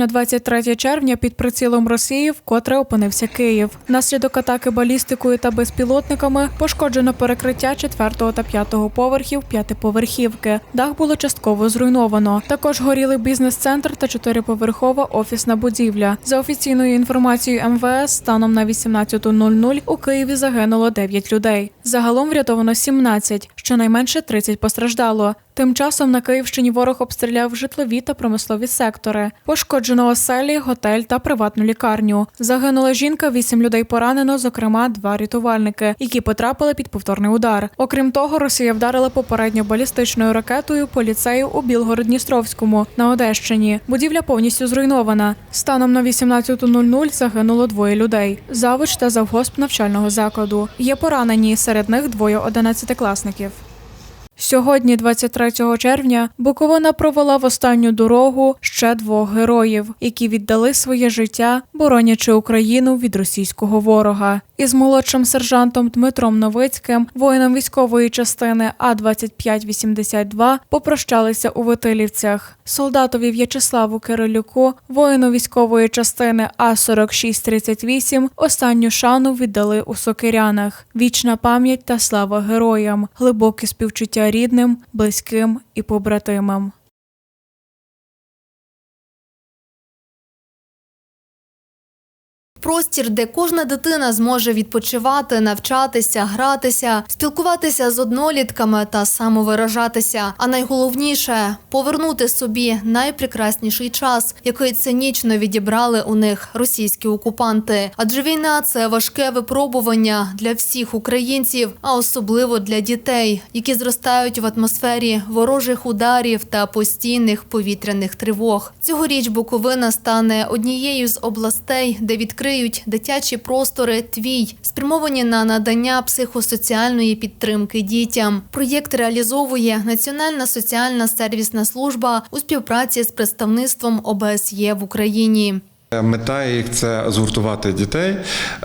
На 23 червня під прицілом Росії вкотре опинився Київ. Внаслідок атаки балістикою та безпілотниками пошкоджено перекриття 4 та 5 поверхів п'ятиповерхівки. Дах було частково зруйновано. Також горіли бізнес-центр та чотириповерхова офісна будівля. За офіційною інформацією МВС, станом на 18.00 у Києві загинуло 9 людей. Загалом врятовано 17, щонайменше 30 постраждало. Тим часом на Київщині ворог обстріляв житлові та промислові сектори. Пошкоджено оселі, готель та приватну лікарню. Загинула жінка, вісім людей поранено, зокрема два рятувальники, які потрапили під повторний удар. Окрім того, Росія вдарила попередньо балістичною ракетою по ліцею у Білгород-Дністровському на Одещині. Будівля повністю зруйнована. Станом на 18.00 загинуло двоє людей. Завуч та завгосп навчального закладу. Є поранені, серед них двоє одинадцятикласників. Сьогодні, 23 червня, Буковина провела в останню дорогу ще двох героїв, які віддали своє життя, боронячи Україну від російського ворога. Із молодшим сержантом Дмитром Новицьким, воїном військової частини А 2582 попрощалися у Витилівцях. Солдатові В'ячеславу Кирилюку, воїну військової частини А 4638 останню шану віддали у Сокирянах. Вічна пам'ять та слава героям, глибоке співчуття рідним, близьким і побратимам. Простір, де кожна дитина зможе відпочивати, навчатися, гратися, спілкуватися з однолітками та самовиражатися. А найголовніше повернути собі найпрекрасніший час, який цинічно відібрали у них російські окупанти. Адже війна це важке випробування для всіх українців, а особливо для дітей, які зростають в атмосфері ворожих ударів та постійних повітряних тривог. Цьогоріч Буковина стане однією з областей, де відкриють дитячі простори Твій, спрямовані на надання психосоціальної підтримки дітям. Проєкт реалізовує Національна соціальна сервісна служба у співпраці з представництвом ОБСЄ в Україні. Мета їх це згуртувати дітей,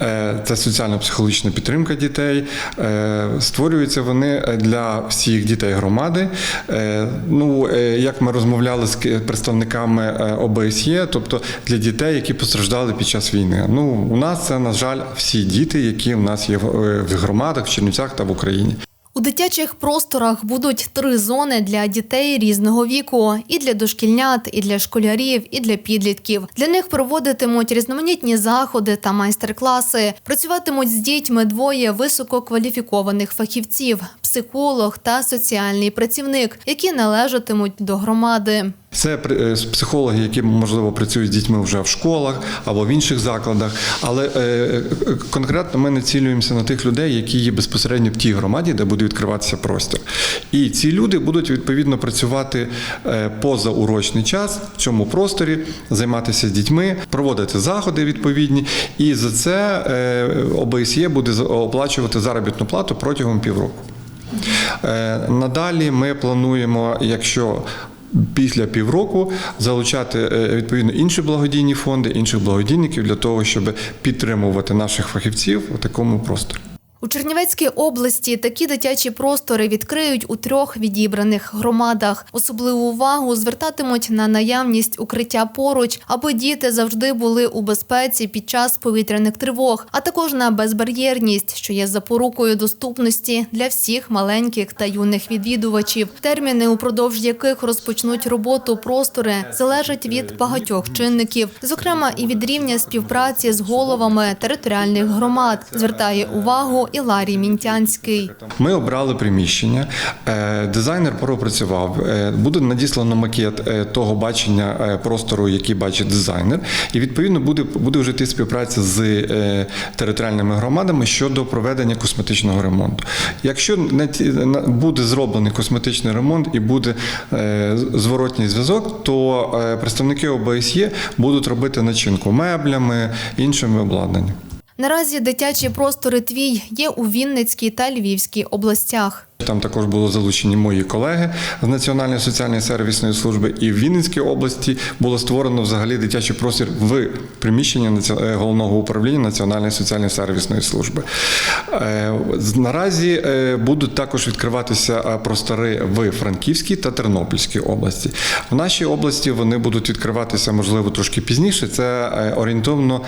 е, це соціально-психологічна підтримка дітей. Е, Створюються вони для всіх дітей громади. Е, Ну, е, як ми розмовляли з представниками е, ОБСЄ, тобто для дітей, які постраждали під час війни. Ну, у нас це, на жаль, всі діти, які в нас є е, в громадах, в Чернівцях та в Україні. У дитячих просторах будуть три зони для дітей різного віку: і для дошкільнят, і для школярів, і для підлітків. Для них проводитимуть різноманітні заходи та майстер-класи. Працюватимуть з дітьми двоє висококваліфікованих фахівців: психолог та соціальний працівник, які належатимуть до громади. Це е, психологи, які можливо працюють з дітьми вже в школах або в інших закладах. Але е, е, конкретно ми націлюємося на тих людей, які є безпосередньо в тій громаді, де буде відкриватися простір. І ці люди будуть відповідно працювати е, поза урочний час в цьому просторі, займатися з дітьми, проводити заходи відповідні. І за це ОБСЄ буде оплачувати заробітну плату протягом півроку. Е, Надалі ми плануємо, якщо після півроку залучати е, відповідно інші благодійні фонди, інших благодійників для того, щоб підтримувати наших фахівців у такому просторі. У Чернівецькій області такі дитячі простори відкриють у трьох відібраних громадах. Особливу увагу звертатимуть на наявність укриття поруч, аби діти завжди були у безпеці під час повітряних тривог, а також на безбар'єрність, що є запорукою доступності для всіх маленьких та юних відвідувачів. Терміни, упродовж яких розпочнуть роботу простори, залежать від багатьох чинників, зокрема і від рівня співпраці з головами територіальних громад. Звертає увагу Іларій Мінтянський. Ми обрали приміщення. е, Дизайнер пропрацював. е, Буде надіслано макет е, того бачення простору, який бачить дизайнер, і відповідно буде буде вже йти співпраця з територіальними громадами щодо проведення косметичного ремонту. Якщо буде зроблений косметичний ремонт і буде зворотній зв'язок, то представники ОБСЄ будуть робити начинку меблями, іншими обладнанням. Наразі дитячі простори твій є у Вінницькій та Львівській областях. Там також були залучені мої колеги з Національної соціальної сервісної служби. І в Вінницькій області було створено взагалі дитячий простір в приміщенні е, головного управління Національної соціальної сервісної служби. Е, Наразі е, будуть також відкриватися простори в Франківській та Тернопільській області. В нашій області вони будуть відкриватися можливо трошки пізніше. Це орієнтовно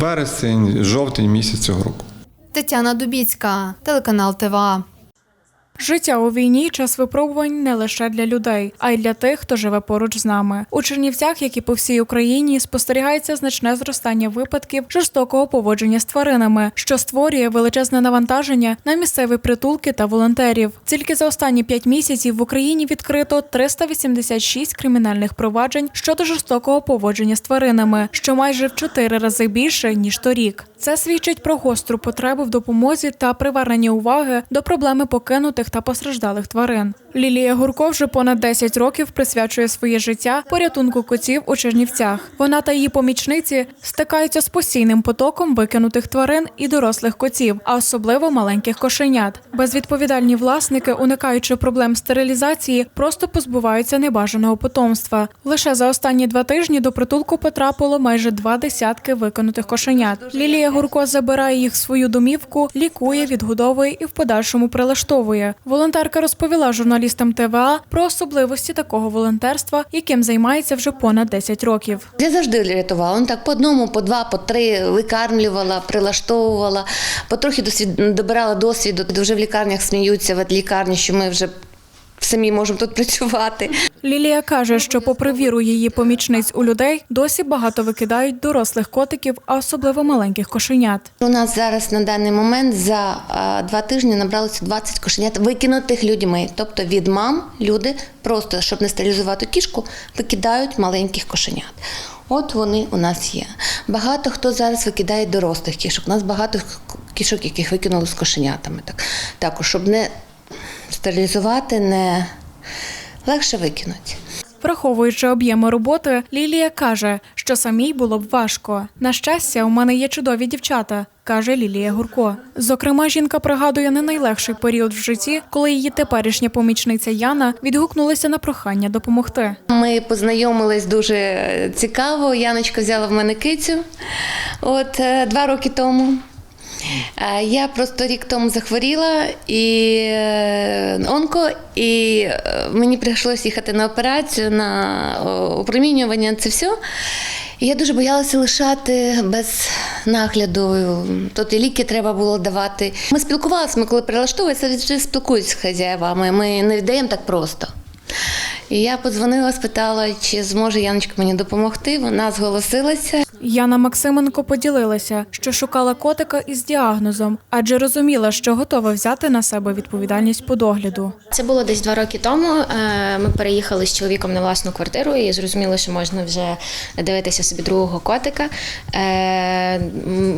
вересень, жовтень місяць цього року. Тетяна Дубіцька, телеканал ТВА. Життя у війні час випробувань не лише для людей, а й для тих, хто живе поруч з нами. У Чернівцях, як і по всій Україні, спостерігається значне зростання випадків жорстокого поводження з тваринами, що створює величезне навантаження на місцеві притулки та волонтерів. Тільки за останні п'ять місяців в Україні відкрито 386 кримінальних проваджень щодо жорстокого поводження з тваринами, що майже в чотири рази більше ніж торік. Це свідчить про гостру потребу в допомозі та приверненні уваги до проблеми покинутих та постраждалих тварин. Лілія Гурко вже понад 10 років присвячує своє життя порятунку котів у Чернівцях. Вона та її помічниці стикаються з постійним потоком викинутих тварин і дорослих котів, а особливо маленьких кошенят. Безвідповідальні власники, уникаючи проблем стерилізації, просто позбуваються небажаного потомства. Лише за останні два тижні до притулку потрапило майже два десятки викинутих кошенят. Лілія Гурко забирає їх в свою домівку, лікує, відгодовує і в подальшому прилаштовує. Волонтерка розповіла журналістам ТВА про особливості такого волонтерства, яким займається вже понад 10 років. Я завжди рятувала. Он так по одному, по два, по три викармлювала, прилаштовувала, потрохи досвід добирала досвіду. Вже в лікарнях сміються в лікарні, що ми вже самі можемо тут працювати. Лілія каже, що попри віру її помічниць у людей, досі багато викидають дорослих котиків, а особливо маленьких кошенят. У нас зараз на даний момент за два тижні набралося 20 кошенят викинутих людьми. Тобто від мам люди просто, щоб не стерилізувати кішку, викидають маленьких кошенят. От вони у нас є. Багато хто зараз викидає дорослих кішок. У нас багато кішок, яких викинули з кошенятами. Так. Також, щоб не стерилізувати, не легше викинуть. Враховуючи об'єми роботи, Лілія каже, що самій було б важко. На щастя, у мене є чудові дівчата, каже Лілія Гурко. Зокрема, жінка пригадує не найлегший період в житті, коли її теперішня помічниця Яна відгукнулася на прохання допомогти. Ми познайомились дуже цікаво. Яночка взяла в мене кицю от е, два роки тому. Е, Я просто рік тому захворіла і е, онко, і е, мені прийшлося їхати на операцію, на опромінювання, це все. І я дуже боялася лишати без нагляду. І ліки треба було давати. Ми спілкувалися, ми коли прилаштовуємося, вже спілкуються з хазяєвами. Ми не віддаємо так просто. І я подзвонила, спитала, чи зможе Яночка мені допомогти. Вона зголосилася. Яна Максименко поділилася, що шукала котика із діагнозом, адже розуміла, що готова взяти на себе відповідальність по догляду. Це було десь два роки тому. Е, Ми переїхали з чоловіком на власну квартиру і зрозуміли, що можна вже дивитися собі другого котика. Е,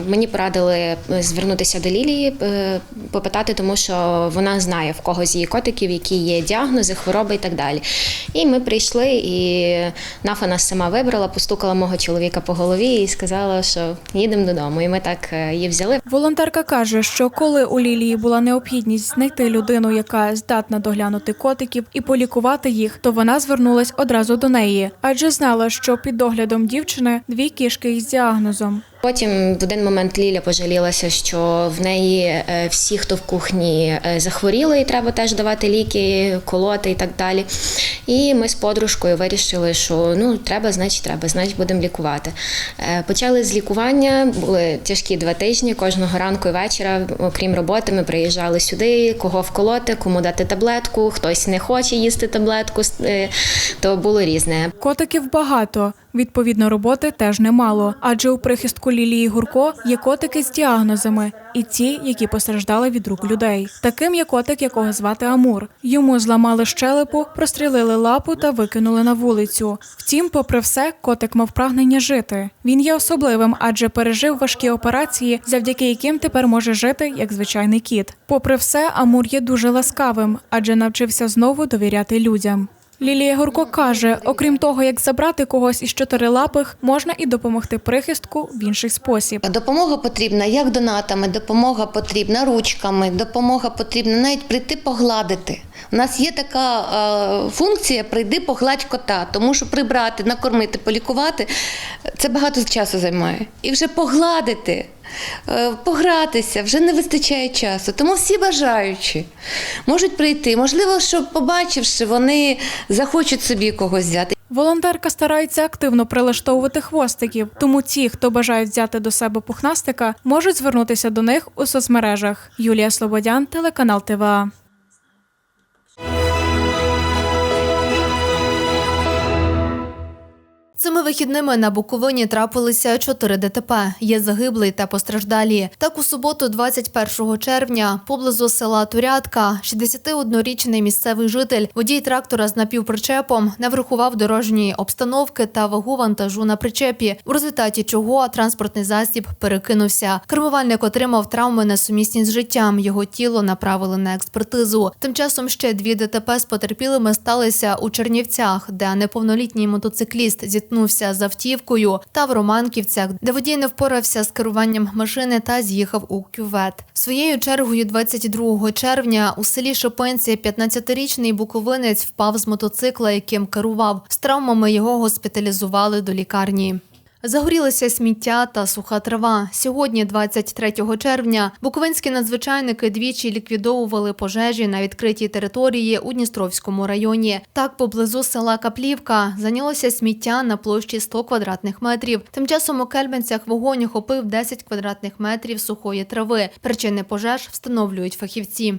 Мені порадили звернутися до Лілії, е, попитати, тому що вона знає в кого з її котиків, які є діагнози, хвороби і так далі. І ми прийшли, і Нафа нас сама вибрала, постукала мого чоловіка по голові і сказала, що їдемо додому. І ми так е, її взяли. Волонтерка каже, що коли у Лілії була необхідність знайти людину, яка здатна доглянути котиків і полікувати їх, то вона звернулась одразу до неї, адже знала, що під доглядом дівчини дві кішки із діагнозом. Потім в один момент Ліля пожалілася, що в неї е, всі, хто в кухні е, захворіли, і треба теж давати ліки, колоти і так далі. І ми з подружкою вирішили, що ну треба, значить, треба, значить, будемо лікувати. Е, Почали з лікування, були тяжкі два тижні. Кожного ранку і вечора, окрім роботи, ми приїжджали сюди, кого вколоти, кому дати таблетку, хтось не хоче їсти таблетку, то було різне. Котиків багато. Відповідно, роботи теж немало, адже у прихистку Лілії Гурко є котики з діагнозами, і ті, які постраждали від рук людей. Таким є котик, якого звати Амур. Йому зламали щелепу, прострілили лапу та викинули на вулицю. Втім, попри все, котик мав прагнення жити. Він є особливим, адже пережив важкі операції, завдяки яким тепер може жити як звичайний кіт. Попри все, Амур є дуже ласкавим, адже навчився знову довіряти людям. Лілія Гурко каже: окрім того, як забрати когось із чотирилапих, можна і допомогти прихистку в інший спосіб. Допомога потрібна як донатами, допомога потрібна ручками, допомога потрібна навіть прийти погладити. У нас є така е, функція прийди погладь кота, тому що прибрати, накормити, полікувати це багато часу займає. І вже погладити, погратися вже не вистачає часу. Тому всі бажаючі можуть прийти. Можливо, що побачивши, вони захочуть собі когось взяти. Волонтерка старається активно прилаштовувати хвостиків, тому ті, хто бажають взяти до себе пухнастика, можуть звернутися до них у соцмережах. Юлія Слободян, телеканал ТВА. Цими вихідними на Буковині трапилися чотири ДТП. Є загиблий та постраждалі. Так у суботу, 21 червня, поблизу села Турятка, 61-річний місцевий житель, водій трактора з напівпричепом, не врахував дорожньої обстановки та вагу вантажу на причепі, в результаті чого транспортний засіб перекинувся. Кермувальник отримав травми несумісні з життям. Його тіло направили на експертизу. Тим часом ще дві ДТП з потерпілими сталися у Чернівцях, де неповнолітній мотоцикліст зіткнувся з автівкою, та в Романківцях, де водій не впорався з керуванням машини та з'їхав у кювет. Своєю чергою, 22 червня, у селі Шипенці 15-річний буковинець впав з мотоцикла, яким керував. З травмами його госпіталізували до лікарні. Загорілися сміття та суха трава. Сьогодні, 23 червня, буковинські надзвичайники двічі ліквідовували пожежі на відкритій території у Дністровському районі. Так, поблизу села Каплівка зайнялося сміття на площі 100 квадратних метрів. Тим часом у Кельменцях вогонь охопив 10 квадратних метрів сухої трави. Причини пожеж встановлюють фахівці.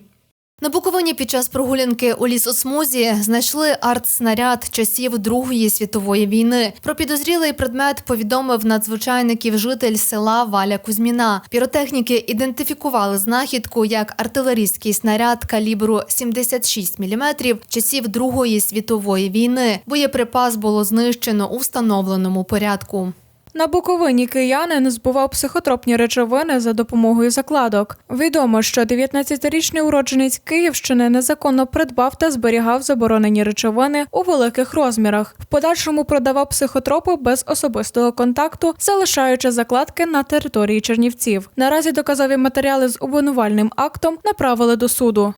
На Буковині під час прогулянки у лісосмузі знайшли арт-снаряд часів Другої світової війни. Про підозрілий предмет повідомив надзвичайників житель села Валя Кузьміна. Піротехніки ідентифікували знахідку як артилерійський снаряд калібру 76 мм часів Другої світової війни. Боєприпас було знищено у встановленому порядку. На Буковині киянин збував психотропні речовини за допомогою закладок. Відомо, що 19-річний уродженець Київщини незаконно придбав та зберігав заборонені речовини у великих розмірах. В подальшому продавав психотропи без особистого контакту, залишаючи закладки на території Чернівців. Наразі доказові матеріали з обвинувальним актом направили до суду.